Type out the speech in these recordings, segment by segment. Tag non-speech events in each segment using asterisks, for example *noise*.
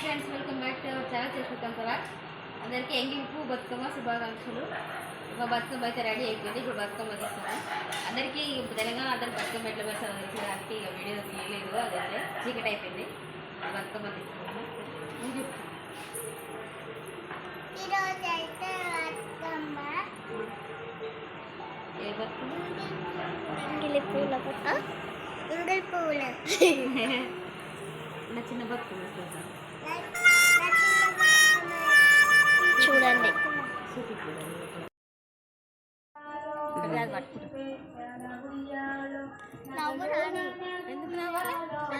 Friends welcome back to our channel చేసుకుంటాం కదా అందరికీ ఎంగింపు బతుకమ్మ శుభాకాంక్షలు. మా బతుకమ్మ అయితే రెడీ అయిపోయింది. ఇప్పుడు బతుకమ్మ తీస్తున్నాం. అందరికీ తెలంగాణ అందరు బతుకమ్మ ఎట్లా పెడతారో దానికి ఇక వీడియో తీయలేదు అదైతే చీకటి అయిపోయింది. బతుకమ్మ తీసుకున్నాము బతుకమ్మ. ఏ బతుకమ్మ? పూల పూల. *laughs* నా చిన్న బతుకమ్మ చూద్దాం.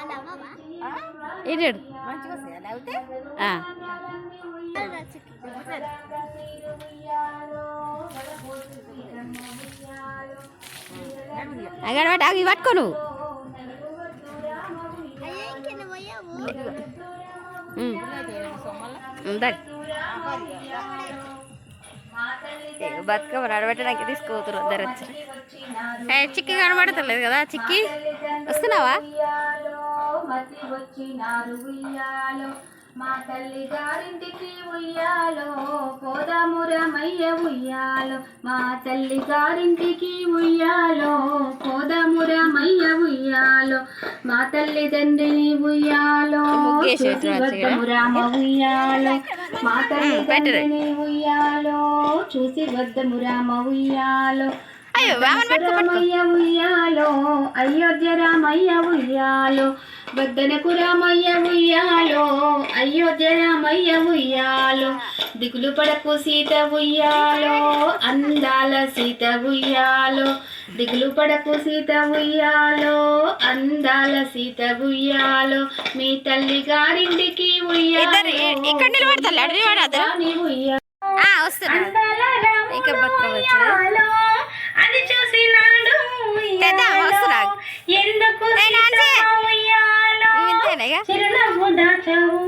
నవ్వవా ఏడాడు మంచిగా వస్తాయి నవ్వుతే అక్కడ పట్టు అవి పట్టుకో నువ్వు అయ్యో ఇంక నువ్వు పోయావు ఉమ్. ఉందండి బతుకమ్మ నడబెట్టడానికి తీసుకోతున్నారు ఇద్దరు వచ్చి. చిక్కి కనబడతలేదు కదా చిక్కి? వస్తున్నావా? మా తల్లి గారింటికి ఉయ్యాలో పోదామురమయ్య ఉయ్యాలో మా తల్లి గారింటికి ఉయ్యాలో పోదామురమయ్య ఉయ్యాలో మా తల్లి తండ్రిని ఉయ్యాలో. వద్దమురామ ఉయ్యాలో మా తల్లి. తండ్రిని ఉయ్యాలో చూసి వద్దమురామ ఉయ్యాలో రామయ్య ఉయ్యాలో అయోధ్య రామయ్య ఉయ్యాలో వద్దనకు రామయ్య ఉయ్యాలో అయోధ్య రామయ్య ఉయ్యాలో దిగులు పడకు సీత ఉయ్యాలో అందాల సీత ఉయ్యాలో దిగులు పడకు సీత ఉయ్యాలో అందాల సీత ఉయ్యాలో మీ తల్లి గారింటికి ఉయ్యాలో ఇంకా. ఉయ్యాలో. అది చూసినాడు ఎందుకు? చిరునవ్వు దాచావు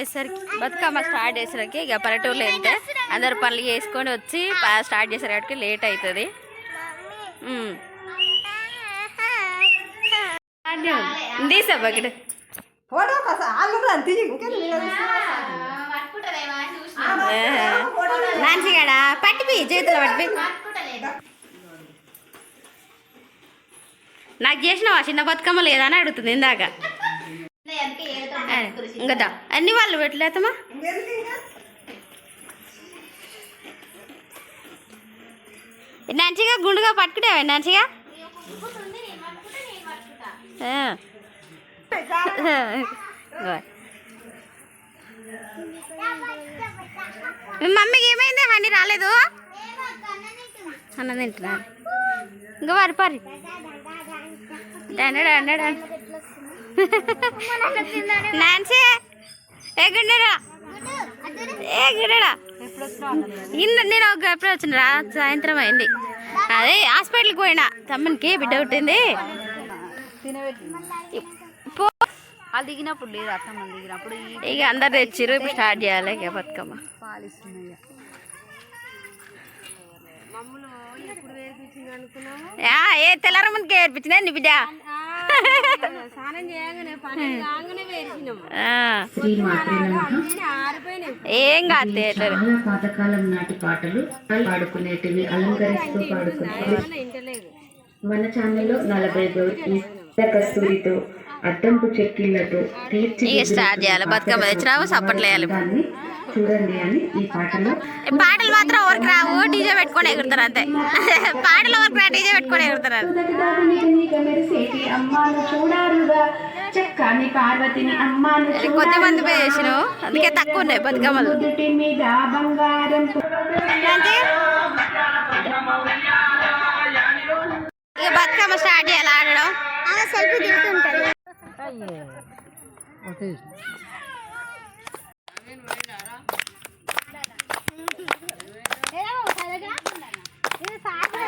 అదే బతుకమ్మ వేసరికి బతుకమ్మ స్టార్ట్ చేసరికి ఇక పల్లెటూరులో వెళ్తే అందరు పనులు చేసుకొని వచ్చి స్టార్ట్ చేసేసరికి లేట్ అవుతుంది. తీసా? బకెట్ ఫోటో కోసం వాళ్ళు అంతే ఇంకా నాన్సిగాడా పట్టిపి చేతిలో పట్టిపి నాకు చేసినావా? చిన్న బతుకమ్మ లేదా అని అడుగుతుంది ఇందాక. ఇంకా అన్ని వాళ్ళు పెట్టలేదమ్మా మంచిగా గుండుగా పట్టుకుంటావా మంచిగా మీ మమ్మీకి ఏమైంది? హండి రాలేదు? అన్న తింటున్నా. ఇంకా వారి పారి. డండ నాన్సీ ఏ గుండెరా? ఏ గుండెరా? ఇన్న నేను ఒక ఎప్పుడు వచ్చినరా సాయంత్రం అయింది. అదే హాస్పిటల్కి పోయినా. తమ్మునికి బిడ్డ పుట్టింది. వాళ్ళు దిగినప్పుడు లేదు అత్తమ్మ దిగినప్పుడు ఇక అందరు తెచ్చిర్రు ఇప్పుడు స్టార్ట్ చేయాలి ఇక బతుకమ్మ. పాలు ఇస్తున్నాయి యా, ఏ తెల్లార ముందుకే ఏర్పించిన నీ బిడ్డ? ఆ, ఏం కాదు పాతకాలం నాటి పాటలు పాడుకునేటివి అలంకరిస్తూ పాడుకునేవి మన ఛానల్లో నలభై కస్తూరితో చెక్కిళ్ళతో తీర్చి ఇక స్టార్ట్ చేయాలి బతుకమ్మ తెచ్చినావు సప్పట్లు వేయాలి. దాన్ని చూడండి అని ఈ పాటలో. పాటలు మాత్రం ఎవరికి రావు డీజే పెట్టుకొని ఎగురుతారు అంతే. *laughs* పాటలు ఎవరికి రా డీజే పెట్టుకొని ఎగురుతారు. మొదటి దాగుని కన్నిక మెరిసేటి అమ్మాను చూడారుగా చక్కని పార్వతిని అమ్మాను కొద్ది మంది పోయి చేసినావు అందుకే తక్కువ ఉన్నాయి బతుకమ్మలు. ఇక బతుకమ్మ స్టార్ట్ చేయాలి ఆడడం. సెల్ఫీ దిగుతుంటారు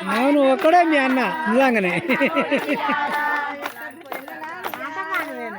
అవును ఒక్కడే మీ అన్న నిజంగానే. నేను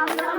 అందరం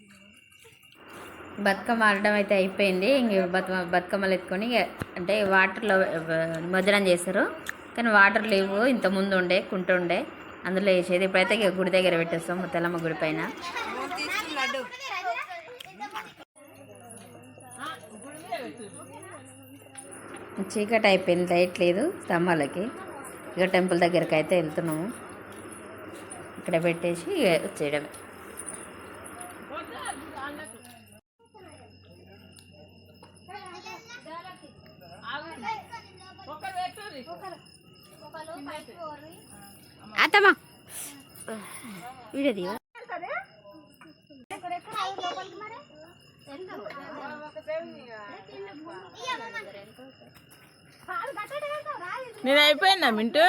బతుకమ్మ ఆడడం అయితే అయిపోయింది. ఇంక బతుకమ్మ బతుకమ్మలు ఎత్తుకొని ఇక అంటే వాటర్లో నిమజ్జనం చేస్తారు కానీ వాటర్ లేవు. ఇంత ముందు ఉండే కుంట ఉండే. అందులో వేసేది. ఇప్పుడైతే ఇక గుడి దగ్గర పెట్టేస్తాం. ముత్తలమ్మ గుడి పైన. చీకటి అయిపోయింది. లైట్ లేదు స్తంభాలకి. ఇక టెంపుల్ దగ్గరికి అయితే వెళ్తున్నాము. ఇక్కడ పెట్టేసి ఇక వచ్చేయడమే. అత్తమ్మా. వీడియో తీయ నేను అయిపోయినా మింటూ?